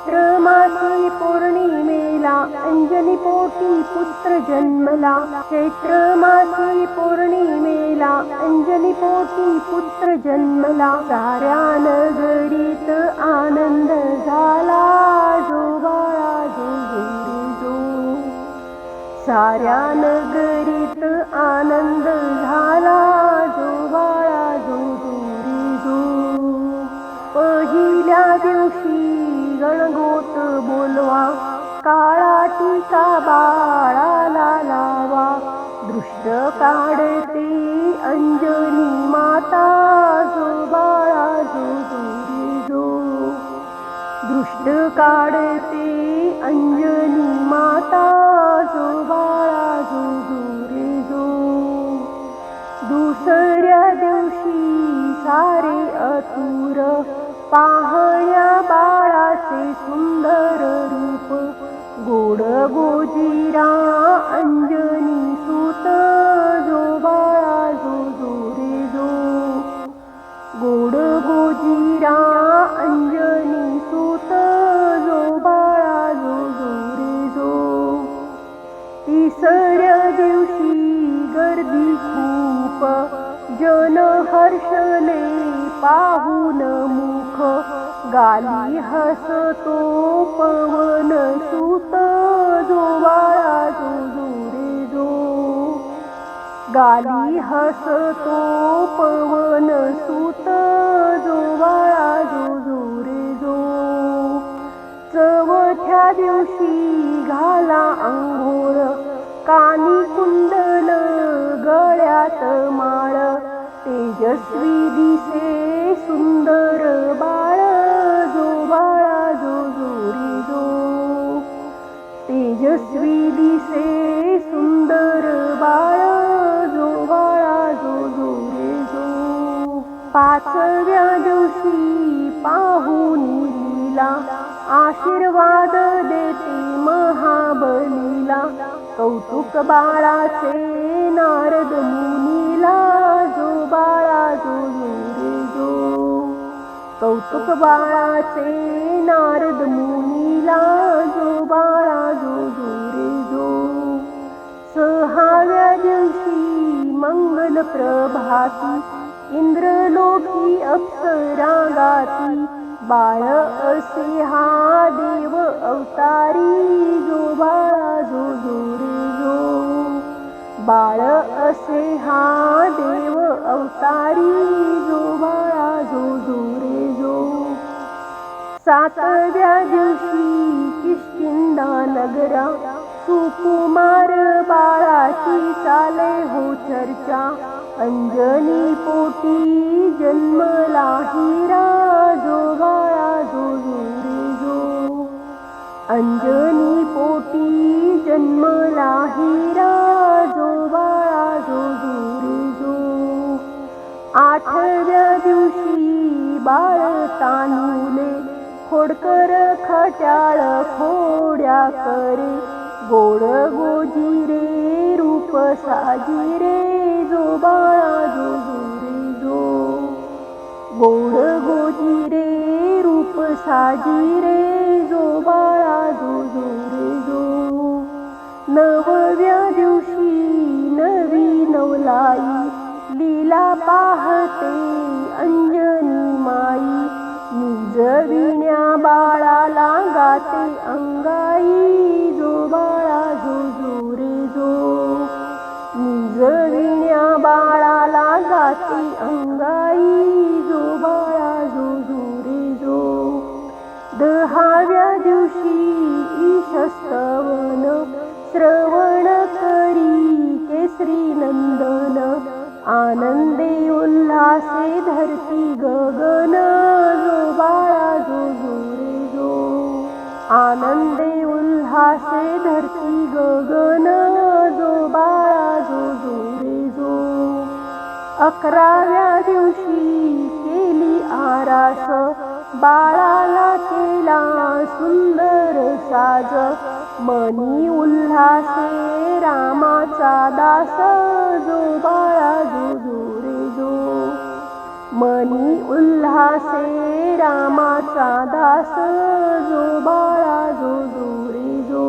चैत्र मासी पौर्णिमेला अंजनी पोटी पुत्र जन्मला. चैत्र मासी पौर्णिमेला अंजनी पोटी पुत्र जन्मला. साऱ्या नगरीत आनंद झाला जो बाळा जो जो साऱ्या नगरीत आनंद झाला जो बाळा जो जो पहिल्या दिवशी गणगोत बोलवा काळा टीका बाळाला लावा दृष्ट काढते सुंदर रूप गोड गोजिरा अंजनी सुत जो बाळा जो जो रे जो गोड गोजिरा अंजनी सुत जो बाळा जो जो रे जो तिसऱ्या दिवशी गर्दी खूप जन हर्षले पाहून मुख गाली हसतो पवन सुत जो बाळा जो. जो गाली हसतो पवन सुत जो बाळा जो. जो जो चवथ्या दिवशी घाला अंघोळ कानी कुंडल गळ्यात माळ. तेजस्वी दिसे सुंदर बाळ तेजस्वी दिसे सुंदर बाळ जो बाळा जो जो रे जो पाचव्या दिवशी पाहून लीला आशीर्वाद देते महाबलीला. कौतुक बाळाचे नारद मुनीला जो बाळा जो रे कौतुक बाळाचे नारद मुनीला जो बाळा जो जो रे जो सहाव्या दिवशी मंगल प्रभाती इंद्रलोकी अप्सरा गाती बाळ असे हा देव अवतारी जो बाळा जो जो रे जो बाळ असे हा देव अवतारी जो बाळा जो जो रे जो सातव्या दिवशी किष्किंदा नगरा सुकुमार बाळाची चाले हो चर्चा अंजनी पोटी जन्मला हिरा जो बाळा जो जो रे जो अंजनी आठव्या दिवशी बाळ तानुले खोडकर खट्याळ खोड्या करे. गोड गोजी रे रूप साजी रे जो बाळा जो जो. गोड गोजी रे रूप साजी रे जो बाळा जो जो रे जो. नवव्या दिवशी नवी नवलाई तिला पाहते अंजनी माई. निजविण्या बाळाला गाते अंगाई. जो बाळा जो जो. रे जो निजविण्या बाळाला गाते अंगाई. जो बाळा जो जो रे जो. दहाव्या दिवशी आरती गगन जो बाळा जो जोरे जो. आनंदे उल्हासे धरती गगन जो बाळा जो जोरे जो. अकराव्या दिवशी केली आरास बाळाला केला सुंदर साज. मनी उल्हासे रामाचा दास जो बाळा मनी उल्हासे रामाचा दास जो बाळा जो जो जो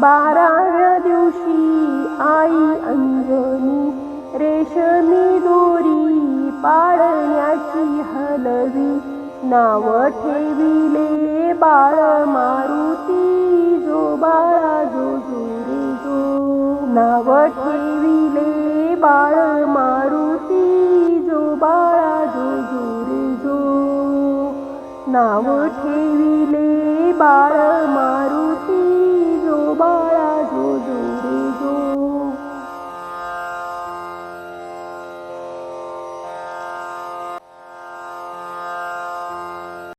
बाराव्या दिवशी आई अंजनी रेशमी दोरी पाळण्याची हलवी नाव ठेविले बाळ मारुती जो बाळा जो जो जो नाव ठेविले बाळ जो नाव ठेविले बाळ मारुती